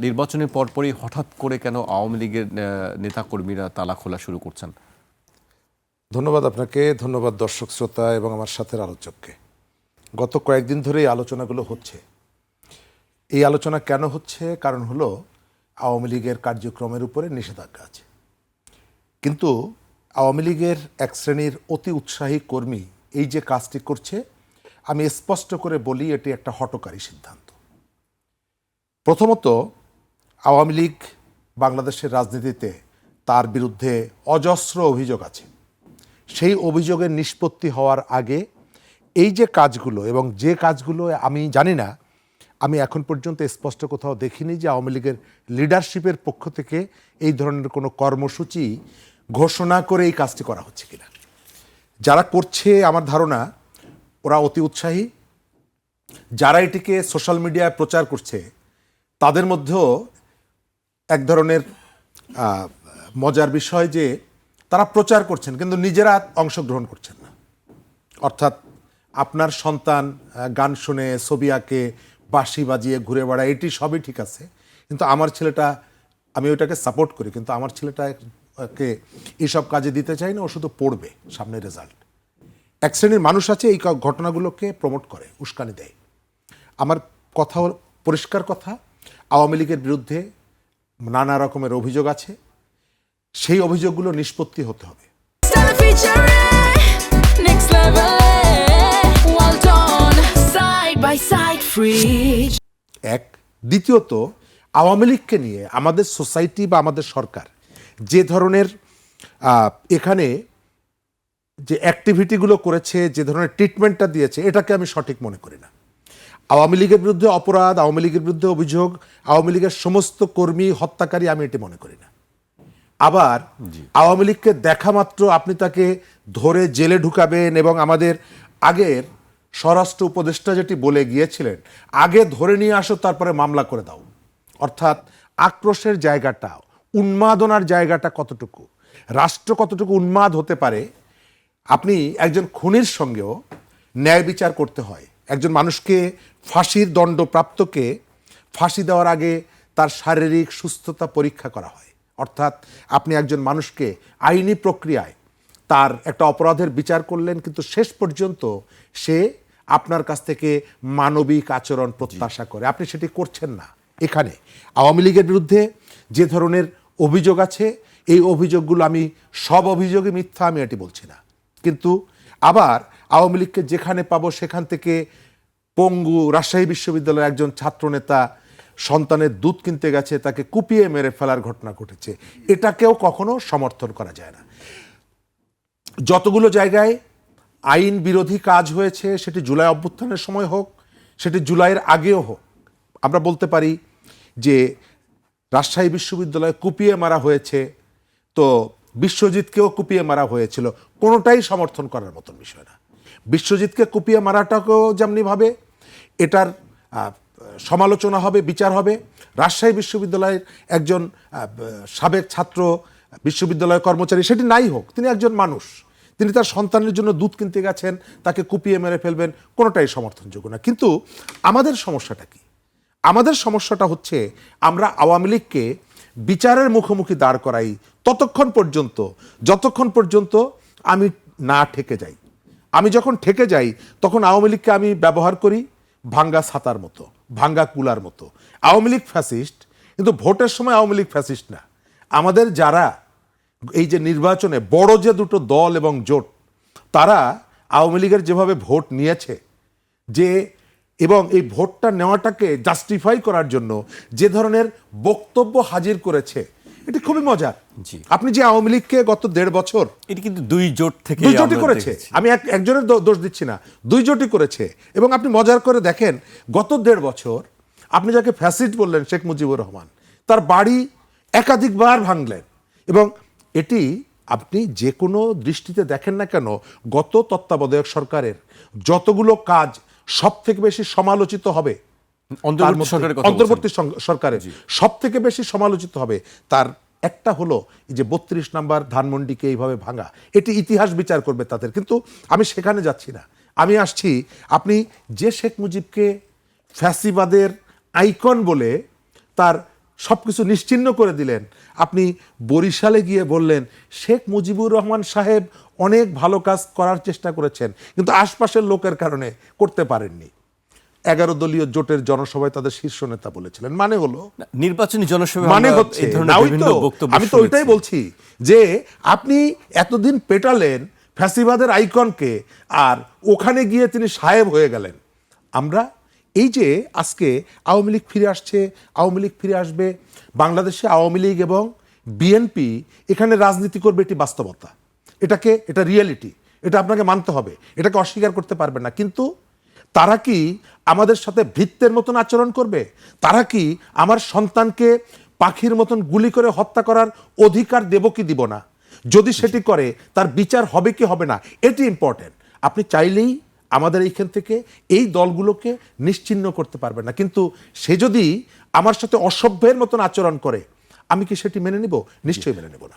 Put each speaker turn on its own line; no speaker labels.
নির্বাচনের পরপরই হঠাৎ করে কেন আওয়ামী লীগের নেতাকর্মীরা তালা খোলা শুরু করছেন?
ধন্যবাদ আপনাকে, ধন্যবাদ দর্শক শ্রোতা এবং আমার সাথের আলোচককে। গত কয়েকদিন ধরে এই আলোচনাগুলো হচ্ছে। এই আলোচনা কেন হচ্ছে? কারণ হলো আওয়ামী লীগের কার্যক্রমের উপরে নিষেধাজ্ঞা আছে। কিন্তু আওয়ামী লীগের এক শ্রেণির অতি উৎসাহী কর্মী এই যে কাজটি করছে, আমি স্পষ্ট করে বলি, এটি একটা হটকারী সিদ্ধান্ত। প্রথমত আওয়ামী লীগ বাংলাদেশের রাজনীতিতে তার বিরুদ্ধে অজস্র অভিযোগ আছে। সেই অভিযোগের নিষ্পত্তি হওয়ার আগে এই যে কাজগুলো এবং যে কাজগুলো আমি জানি না, আমি এখন পর্যন্ত স্পষ্ট কোথাও দেখিনি যে আওয়ামী লীগের লিডারশিপের পক্ষ থেকে এই ধরনের কোনো কর্মসূচি ঘোষণা করে এই কাজটি করা হচ্ছে কিনা। যারা করছে আমার ধারণা, ওরা অতি উৎসাহী। যারা এটিকে সোশ্যাল মিডিয়ায় প্রচার করছে, তাদের মধ্যেও এক ধরনের মজার বিষয় যে তারা প্রচার করছেন, কিন্তু নিজেরা অংশগ্রহণ করছেন না। অর্থাৎ আপনার সন্তান গান শুনে ছবি আঁকে বাঁশি বাজিয়ে ঘুরে বেড়ায়, এটি সবই ঠিক আছে। কিন্তু আমার ছেলেটা, আমি ওইটাকে সাপোর্ট করি, কিন্তু আমার ছেলেটাকে এইসব কাজে দিতে চাই না, ও শুধু পড়বে সামনে রেজাল্ট এক শ্রেণির মানুষ আছে, এই ঘটনাগুলোকে প্রমোট করে, উস্কানি দেয়। আমার কথা পরিষ্কার কথা, আওয়ামী লীগের বিরুদ্ধে নানা রকমের অভিযোগ আছে। সেই অভিযোগগুলো নিষ্পত্তি হতে হবে. এক। দ্বিতীয়ত আওয়ামী লীগকে নিয়ে আমাদের সোসাইটি বা আমাদের সরকার যে ধরনের এখানে যে অ্যাক্টিভিটিগুলো করেছে যে ধরনের ট্রিটমেন্টটা দিয়েছে এটাকে আমি সঠিক মনে করি না। আওয়ামী লীগের বিরুদ্ধে অপরাধ আওয়ামী লীগের বিরুদ্ধে অভিযোগ আওয়ামী লীগের সমস্ত কর্মী হত্যাকারী আমি এটি মনে করি না। আবার আওয়ামী লীগকে দেখা মাত্র আপনি তাকে ধরে জেলে ঢুকাবেন এবং আমাদের আগের স্বরাষ্ট্র উপদেষ্টা যেটি বলে গিয়েছিলেন আগে ধরে নিয়ে আসো তারপরে মামলা করে দাও। অর্থাৎ আক্রোশের জায়গাটা উন্মাদনার জায়গাটা কতটুকু? রাষ্ট্র কতটুকু উন্মাদ হতে পারে? আপনি একজন খুনির সঙ্গেও ন্যায় বিচার করতে হয়। একজন মানুষকে ফাঁসির দণ্ডপ্রাপ্তকে ফাঁসি দেওয়ার আগে তার শারীরিক সুস্থতা পরীক্ষা করা হয়। অর্থাৎ আপনি একজন মানুষকে আইনি প্রক্রিয়ায় তার একটা অপরাধের বিচার করলেন কিন্তু শেষ পর্যন্ত সে আপনার কাছ থেকে মানবিক আচরণ প্রত্যাশা করে। আপনি সেটি করছেন না। এখানে আওয়ামী লীগের বিরুদ্ধে যে ধরনের অভিযোগ আছে এই অভিযোগগুলো আমি সব অভিযোগে মিথ্যা আমি এটি বলছি না। কিন্তু আবার আওয়ামী লীগকে যেখানে পাবো সেখান থেকে পঙ্গু রাজশাহী বিশ্ববিদ্যালয়ের একজন ছাত্রনেতা সন্তানের দুধ কিনতে গেছে, তাকে কুপিয়ে মেরে ফেলার ঘটনা ঘটেছে। এটাকেও কখনো সমর্থন করা যায় না। যতগুলো জায়গায় আইন বিরোধী কাজ হয়েছে, সেটি জুলাই অভ্যুত্থানের সময় হোক, সেটি জুলাইয়ের আগেও হোক, আমরা বলতে পারি যে রাজশাহী বিশ্ববিদ্যালয়ে কুপিয়ে মারা হয়েছে। তো বিশ্বজিৎকেও কুপিয়ে মারা হয়েছিল। কোনোটাই সমর্থন করার মতন বিষয় না। বিশ্বজিৎকে কুপিয়ে মারাটাকেও যেমনিভাবে এটার সমালোচনা হবে, বিচার হবে। রাজশাহী বিশ্ববিদ্যালয়ের একজন সাবেক ছাত্র বিশ্ববিদ্যালয় কর্মচারী, সেটি নাই হোক, তিনি একজন মানুষ। তিনি তার সন্তানের জন্য দুধ কিনতে গেছেন, তাকে কুপিয়ে মেরে ফেলবেন, কোনোটাই সমর্থনযোগ্য না। কিন্তু আমাদের সমস্যাটা কি? আমাদের সমস্যাটা হচ্ছে আমরা আওয়ামী লীগকে বিচারের মুখোমুখি দাঁড় করাই ততক্ষণ পর্যন্ত, যতক্ষণ পর্যন্ত আমি না ঠেকে যাই। আমি যখন ঠেকে যাই, তখন আওয়ামী লীগকে আমি ব্যবহার করি ভাঙ্গা ছাতার মতো, ভাঙ্গা কুলার মতো। আওয়ামী লীগ ফ্যাসিস্ট, কিন্তু ভোটের সময় আওয়ামী লীগ ফ্যাসিস্ট না। আমাদের যারা এই যে নির্বাচনে বড় যে দুটো দল এবং জোট, তারা আওয়ামী লীগের যেভাবে ভোট নিয়েছে, যে এবং এই ভোটটা নেওয়াটাকে জাস্টিফাই করার জন্য যে ধরনের বক্তব্য হাজির করেছে এটি খুবই মজার।
জি।
আপনি যে আওয়ামী লীগকে গত দেড় বছর
এটি কিন্তু দুই জোট থেকে
দুই জোটই করেছে। আমি এক- একজনের দোষ দিচ্ছি না। দুই জোটই করেছে। এবং আপনি মজার করে দেখেন গত দেড় বছর আপনি যাকে ফ্যাসিস্ট বললেন শেখ মুজিবুর রহমান তার বাড়ি একাধিকবার ভাঙলেন। এবং এটি আপনি যে কোনো দৃষ্টিতে দেখেন না কেন গত তত্ত্বাবধায়ক সরকারের যতগুলো কাজ সব থেকে বেশি সমালোচিত হবে
অন্তর্বর্তী
তার
সরকারের
সব থেকে বেশি সমালোচিত হবে তার একটা হলো যে বত্রিশ নাম্বার ধানমন্ডিকে এইভাবে ভাঙা। এটি ইতিহাস বিচার করবে তাদের। কিন্তু আমি সেখানে যাচ্ছি না। আমি আসছি আপনি যে শেখ মুজিবকে ফ্যাসিবাদের আইকন বলে তার সব কিছু নিশ্চিহ্ন করে দিলেন আপনি বরিশালে গিয়ে বললেন শেখ মুজিবুর রহমান সাহেব অনেক ভালো কাজ করার চেষ্টা করেছেন কিন্তু আশপাশের লোকের কারণে করতে পারেননি। এগারো দলীয় জোটের জনসভায় তাদের শীর্ষ নেতা বলেছিলেন। মানে হলো
নির্বাচনী জনসভা
মানে হচ্ছে আমি তো ওইটাই বলছি যে আপনি এতদিন পেটালেন ফ্যাসিবাদের আইকনকে আর ওখানে গিয়ে তিনি সাহেব হয়ে গেলেন। আমরা এই যে আজকে আওয়ামী লীগ ফিরে আসছে আওয়ামী লীগ ফিরে আসবে বাংলাদেশে আওয়ামী লীগ এবং বিএনপি এখানে রাজনীতি করবে এটি বাস্তবতা। এটাকে এটা রিয়েলিটি এটা আপনাকে মানতে হবে এটাকে অস্বীকার করতে পারবেন না। কিন্তু তারা কি আমাদের সাথে ভৃত্যের মতন আচরণ করবে? তারা কি আমার সন্তানকে পাখির মতন গুলি করে হত্যা করার অধিকার দেব কি দিব না? যদি সেটি করে, তার বিচার হবে কি হবে না? এটি ইম্পর্টেন্ট আপনি চাইলেই আমাদের এইখান থেকে এই দলগুলোকে নিশ্চিহ্ন করতে পারবে না। কিন্তু সে যদি আমার সাথে অসভ্যের মতন আচরণ করে, আমি কি সেটি মেনে নিব? নিশ্চয়ই মেনে নেব না।